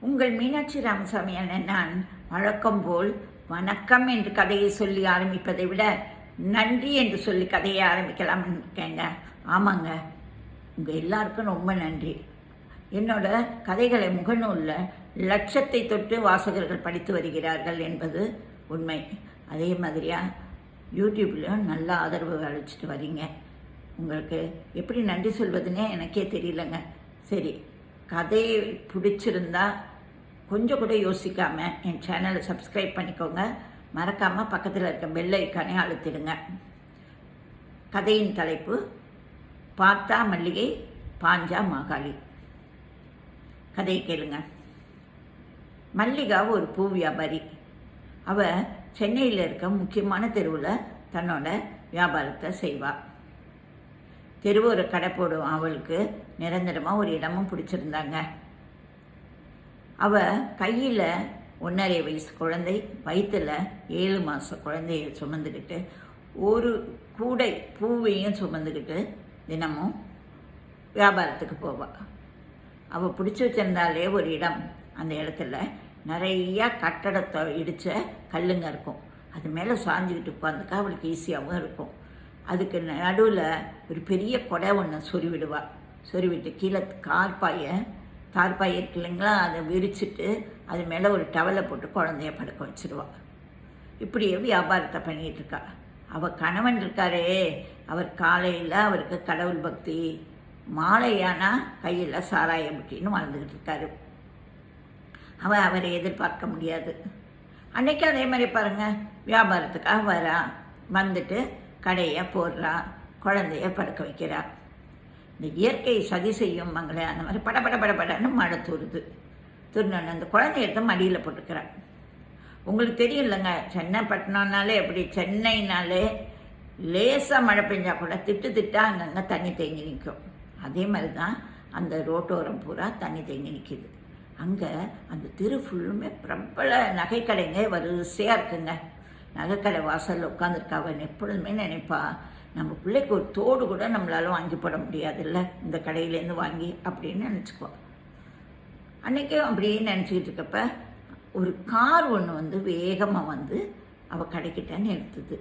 உங்கள் மீனாட்சி ராமசாமி அண்ணன் நான் வழக்கம் போல் வணக்கம் என்று கதையை சொல்லி ஆரம்பிப்பதை விட நன்றி என்று சொல்லி கதையை ஆரம்பிக்கலாம்னு இருக்கேங்க ஆமாங்க. உங்கள் எல்லாருக்கும் ரொம்ப நன்றி. என்னோட கதைகளை முகநூலில் லட்சத்தை தொட்டு வாசகர்கள் படித்து வருகிறார்கள் என்பது உண்மை. அதே மாதிரியா யூடியூப்லேயும் நல்ல ஆதரவு அழைச்சிட்டு வரீங்க. உங்களுக்கு எப்படி நன்றி சொல்வதுன்னே எனக்கே தெரியலங்க. சரி கதை பிடிச்சிருந்தா கொஞ்சம் கூட யோசிக்காமல் என் சேனலை சப்ஸ்கிரைப் பண்ணிக்கோங்க. மறக்காமல் பக்கத்தில் இருக்க பெல் ஐக்கானே அழுத்திடுங்க. கதையின் தலைப்பு பார்த்தா மல்லிகை பாஞ்சா மாகாளி. கதையை கேளுங்க. மல்லிகா ஒரு பூ வியாபாரி. அவள் சென்னையில் இருக்க முக்கியமான தெருவில் தன்னோட வியாபாரத்தை செய்வாள் தெருவோர கடை போடும் அவளுக்கு நிரந்தரமாக ஒரு இடமும் பிடிச்சிருந்தாங்க. அவ கையில் ஒன்றரை வயசு குழந்தை வயிற்றில் ஏழு மாத குழந்தைய சுமந்துக்கிட்டு ஒரு கூடை பூவையும் சுமந்துக்கிட்டு தினமும் வியாபாரத்துக்கு போவாள் அவள் பிடிச்சி வச்சிருந்தாலே ஒரு இடம். அந்த இடத்துல நிறையா கட்டடத்தை இடித்த கல்லுங்க இருக்கும். அது மேலே சாஞ்சிக்கிட்டு உட்காந்துக்கா அவளுக்கு ஈஸியாகவும் இருக்கும். அதுக்கு நடுவில் ஒரு பெரிய கொடை ஒன்று சொருவிடுவாள் சொருவிட்டு கீழே கார்பாயை தார்பாய் இருக்கு இல்லைங்களா? அதை விரிச்சிட்டு அது மேலே ஒரு டவலை போட்டு குழந்தைய படுக்க வச்சிருவா. இப்படியே வியாபாரத்தை பண்ணிகிட்டு இருக்கா. அவள் கணவன் இருக்காரே அவர் காலையில் அவருக்கு கடவுள் பக்தி மாலையானா கையில் சாராய முட்டின்னு வாழ்ந்துக்கிட்டு இருக்காரு. அவன் அவரை எதிர்பார்க்க முடியாது. அன்னைக்கு அதே மாதிரி பாருங்க வியாபாரத்துக்காக வரா. வந்துட்டு கடையை போடுறா குழந்தைய படுக்க வைக்கிறா. இந்த இயற்கை சதி செய்யும் மங்களே அந்த மாதிரி பட பட பட படன்னு மழை தூருது. துருன்னு அந்த குழந்தைய எடுத்து மடியில் போட்டுக்கிறான் உங்களுக்கு தெரியும் இல்லைங்க சென்னை பட்டணம்னாலே எப்படி சென்னைனாலே லேசாக மழை பெஞ்சா கூட திட்டு திட்டா அங்கங்கே தண்ணி தேங்கி நிற்கும். அதே மாதிரி தான் அந்த ரோட்டோரம் பூரா தண்ணி தேங்கி நிற்கிது அங்கே அந்த தெரு ஃபுல்லுமே பிரபல நகைக்கடைங்க வரிசையாக இருக்குங்க. நகைக்கடை வாசலில் உட்காந்துருக்கா அவன் எப்பொழுதுமே நினைப்பா நம்ம பிள்ளைக்கு ஒரு தோடு கூட நம்மளால் வாங்கி போட முடியாதுல்ல இந்த கடையிலேருந்து வாங்கி அப்படின்னு நினச்சிக்குவோம் அன்றைக்கும் அப்படியே நினச்சிக்கிட்டு இருக்கப்ப ஒரு கார் ஒன்று வந்து வேகமாக வந்து அவள் கடைக்கிட்ட நிறுத்துது.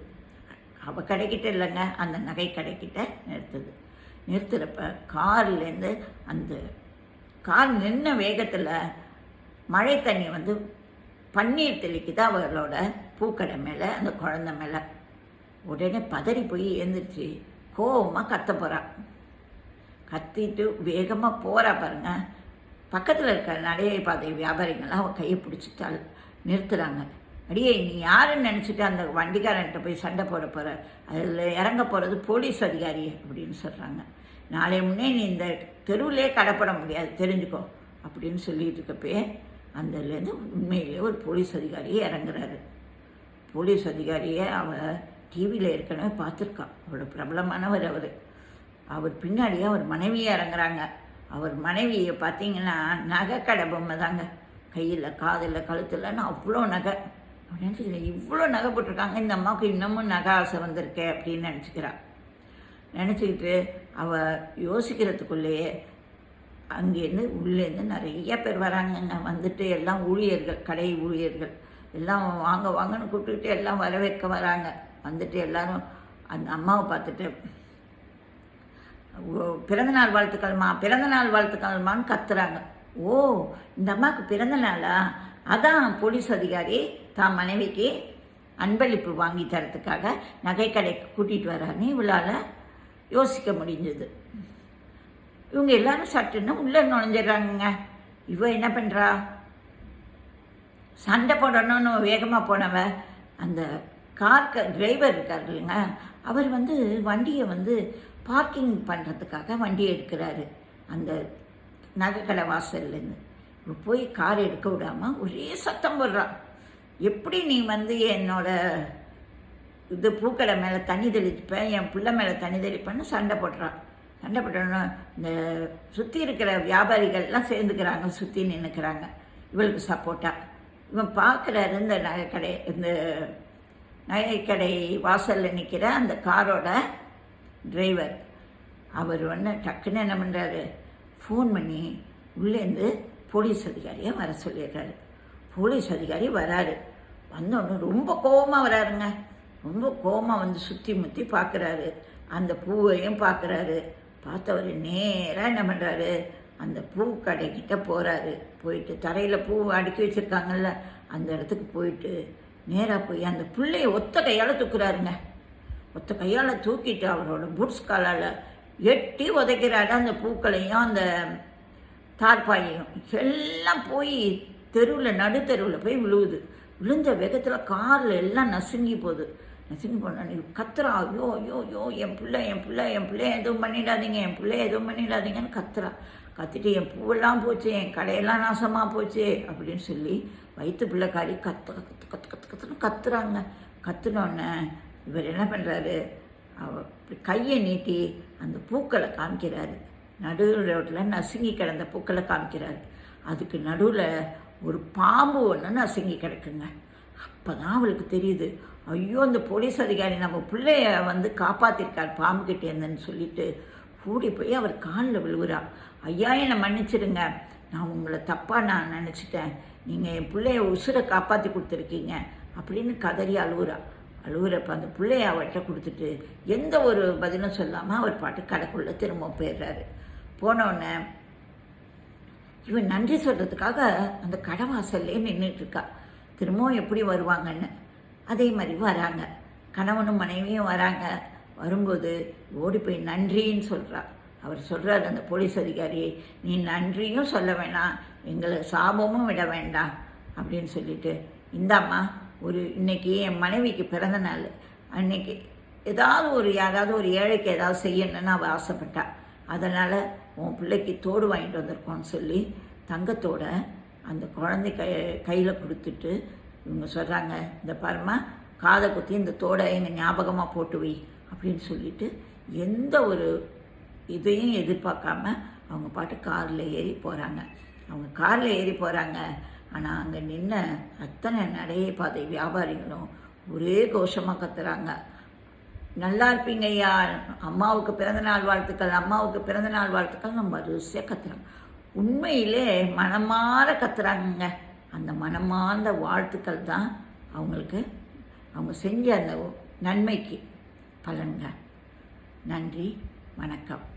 அவள் கடைக்கிட்ட இல்லைங்க அந்த நகை கடைக்கிட்ட நிறுத்துது. நிறுத்துகிறப்ப கார்லேருந்து அந்த கார் நின்ன வேகத்தில் மழை தண்ணி வந்து பன்னீர் தெளிக்குது அவளோட பூக்கடை மேலே அந்த குழந்த மேலே. உடனே பதறி போய் எழுந்திரிச்சு. கோவமாக கத்த போகிறான் கத்திட்டு வேகமாக போகிறா பாருங்க. பக்கத்தில் இருக்கிற நடைய பாதை வியாபாரிங்களாம் அவள் கையை பிடிச்சிட்டாள் நிறுத்துகிறாங்க அடியே நீ யாருன்னு நினச்சிட்டு அந்த வண்டிக்காரன்ட்ட போய் சண்டை போட போகிற அதில் இறங்க போகிறது போலீஸ் அதிகாரி அப்படின்னு சொல்கிறாங்க நாளை முன்னே நீ இந்த தெருவிலே கடப்பட முடியாது தெரிஞ்சுக்கோ அப்படின்னு சொல்லிட்டு இருக்கப்பே அந்தலேருந்து உண்மையிலே ஒரு போலீஸ் அதிகாரியே இறங்குறாரு. போலீஸ் அதிகாரியை அவள் டிவியில் ஏற்கனவே பார்த்துருக்கான் அவ்வளோ பிரபலமானவர் அவர். அவர் பின்னாடியே அவர் மனைவியை இறங்குறாங்க. அவர் மனைவியை பார்த்தீங்கன்னா நகை கடை பொம்மை தாங்க. கையில் காதில் கழுத்துலன்னு அவ்வளோ நகை. அப்படின்னு இவ்வளோ நகை போட்டிருக்காங்க. இந்த அம்மாவுக்கு இன்னமும் நகை ஆசை வந்திருக்கே அப்படின்னு நினச்சிக்கிறாள் நினச்சிக்கிட்டு அவள் யோசிக்கிறதுக்குள்ளேயே அங்கேருந்து உள்ளேருந்து நிறைய பேர் வராங்கங்க. வந்துட்டு எல்லாம் ஊழியர்கள் கடை ஊழியர்கள். எல்லாம் வாங்க வாங்கன்னு கூப்பிட்டுக்கிட்டு எல்லாம் வரவேற்க வராங்க. வந்துட்டு எல்லாரும் அந்த அம்மாவை பார்த்துட்டு பிறந்தநாள் வாழ்த்துக்கள்மா பிறந்தநாள் வாழ்த்துக்கள்மான்னு கத்துறாங்க. ஓ இந்த அம்மாவுக்கு பிறந்த நாளா? அதான் போலீஸ் அதிகாரி தான் மனைவிக்கு அன்பளிப்பு வாங்கி தரத்துக்காக நகைக்கடைக்கு கூட்டிகிட்டு வரான்னு இவளால் யோசிக்க முடிஞ்சது. இவங்க எல்லாரும் சட்டுன்னு உள்ளே நுழைஞ்சிடுறாங்கங்க. இவ என்ன பண்ணுறா சண்டை போடணும்னு வேகமாக போனவ அந்த கார் டிரைவர் இருக்கார் இல்லைங்க அவர் வந்து வண்டியை வந்து பார்க்கிங் பண்ணுறதுக்காக வண்டி எடுக்கிறாரு. அந்த நகைக்கடை வாசல்லேருந்து. இப்போ போய் கார் எடுக்க விடாமல் ஒரே சத்தம் போடுறான் எப்படி நீ வந்து என்னோட இது பூக்களை மேலே தண்ணி தெளிப்பேன் என் பிள்ளை மேலே தண்ணி தெளிப்பேன்னு சண்டை போடுறான் என்ன போட்டோன்னா இந்த சுற்றி இருக்கிற வியாபாரிகள்லாம் சேர்ந்துக்கிறாங்க சுற்றி நின்றுக்கிறாங்க இவளுக்கு சப்போர்ட்டாக இவன் பார்க்குறாரு இந்த நகைக்கடை இந்த நகைக்கடை வாசலில் நிற்கிற அந்த காரோட டிரைவர் அவர் ஒன்று டக்குன்னு என்ன பண்ணுறாரு ஃபோன் பண்ணி உள்ளேருந்து போலீஸ் அதிகாரியை வர சொல்லிடுறாரு. போலீஸ் அதிகாரி வராரு. வந்தோடனே ரொம்ப கோவமாக வராருங்க. ரொம்ப கோவமாக வந்து சுற்றி முற்றி பார்க்குறாரு. அந்த பூவையும் பார்க்குறாரு. பார்த்தவர் நேராக என்ன பண்ணுறாரு அந்த பூ கடைக்கிட்ட போகிறாரு போயிட்டு தரையில் பூ அடுக்கி வச்சுருக்காங்கல்ல அந்த இடத்துக்கு போயிட்டு நேராக போய் அந்த பிள்ளைய ஒத்த கையால் தூக்குறாருங்க. ஒத்த கையால் தூக்கிட்டு அவரோட புட்ஸ் காலால் எட்டி உதைக்கிறாரு. அந்த பூக்களையும் அந்த தார்பாயையும். எல்லாம் போய் தெருவில் நடு தெருவில் போய் விழுவுது. விழுந்த வேகத்தில் காரில் எல்லாம் நசுங்கி போகுது. நசுங்கி போன கத்துறா. ஐயோ ஐயோ ஐயோ என் பிள்ளை என் பிள்ளை என் பிள்ளை எதுவும் பண்ணிடாதீங்க. என் பிள்ளை எதுவும் பண்ணிடாதீங்கன்னு கத்துறா. கத்திட்டு என் பூவெல்லாம் போச்சு. என் கடையெல்லாம் நாசமாக போச்சு. அப்படின்னு சொல்லி வயிற்று பிள்ளைக்காரி கத்து கத்து கத்து கத்து கத்துன்னு கத்துறாங்க. கத்துனோடனே இவர் என்ன பண்ணுறாரு அவர் கையை நீட்டி அந்த பூக்களை காமிக்கிறாரு. நடு ரோட்டில் நசுங்கி கிடந்த பூக்களை காமிக்கிறாரு. அதுக்கு நடுவில் ஒரு பாம்பு ஒன்று நசுங்கி கிடக்குங்க. அப்போ தான் அவளுக்கு தெரியுது. ஐயோ அந்த போலீஸ் அதிகாரி நம்ம பிள்ளைய வந்து காப்பாற்றிருக்கார் பாம்புக்கிட்ட இருந்தேன்னு சொல்லிட்டு கூடி போய் அவர் காலில் விழுவுறா ஐயா என்னை மன்னிச்சிடுங்க. நான் உங்களை தப்பாக நான் நினச்சிட்டேன். நீங்கள் என் பிள்ளைய உசுரை காப்பாற்றி கொடுத்துருக்கீங்க அப்படின்னு கதறி அழுவுறா அழுவுறப்ப அந்த பிள்ளைய அவர்கிட்ட கொடுத்துட்டு எந்த ஒரு பதிலும் சொல்லாமல் அவர் பாட்டு கடைக்குள்ளே திரும்ப போயிடுறாரு. போனோடனே இவன் நன்றி சொல்கிறதுக்காக அந்த கடை வாசல்லே நின்றுட்டுருக்கா திரும்பவும் எப்படி வருவாங்கன்னு. அதே மாதிரி வராங்க. கணவனும் மனைவியும் வராங்க. வரும்போது ஓடி போய் நன்றின்னு சொல்கிறார் அவர் சொல்கிறார் அந்த போலீஸ் அதிகாரி நீ நன்றியும் சொல்ல வேணாம். எங்களை சாபமும் விட வேண்டாம். அப்படின்னு சொல்லிட்டு இந்தாம்மா ஒரு இன்னைக்கு என் மனைவிக்கு பிறந்த நாள். அன்னைக்கு ஏதாவது ஒரு யாராவது ஒரு ஏழைக்கு ஏதாவது செய்யணும்னு அவள் ஆசைப்பட்டா. அதனால் உன் பிள்ளைக்கு தோடு வாங்கிட்டு வந்திருக்கோன்னு சொல்லி தங்கத்தோட அந்த குழந்தை கை கையில் கொடுத்துட்டு இவங்க சொல்கிறாங்க இந்த பாருமா காதை குத்தி இந்த தோடை எங்கள் ஞாபகமாக போட்டு வை அப்படின்னு சொல்லிட்டு எந்த ஒரு இதையும் எதிர்பார்க்காம அவங்க பாட்டு காரில் ஏறி போகிறாங்க அவங்க காரில் ஏறி போகிறாங்க ஆனால் அங்கே நின்ன அத்தனை நடைய பாதை வியாபாரிகளும் ஒரே கோஷமாக கத்துறாங்க. நல்லா இருப்பீங்க ஐயா. அம்மாவுக்கு பிறந்த நாள் வாழ்த்துக்கள். அம்மாவுக்கு பிறந்த நாள் வாழ்த்துக்கள். நம்ம வரிசையாக கத்துறாங்க உண்மையிலே மனமாற கத்துறாங்கங்க. அந்த மனமார்ந்த வாழ்த்துக்கள் தான் அவங்களுக்கு அவங்க செஞ்ச அந்த நன்மைக்கு பலன்க நன்றி வணக்கம்.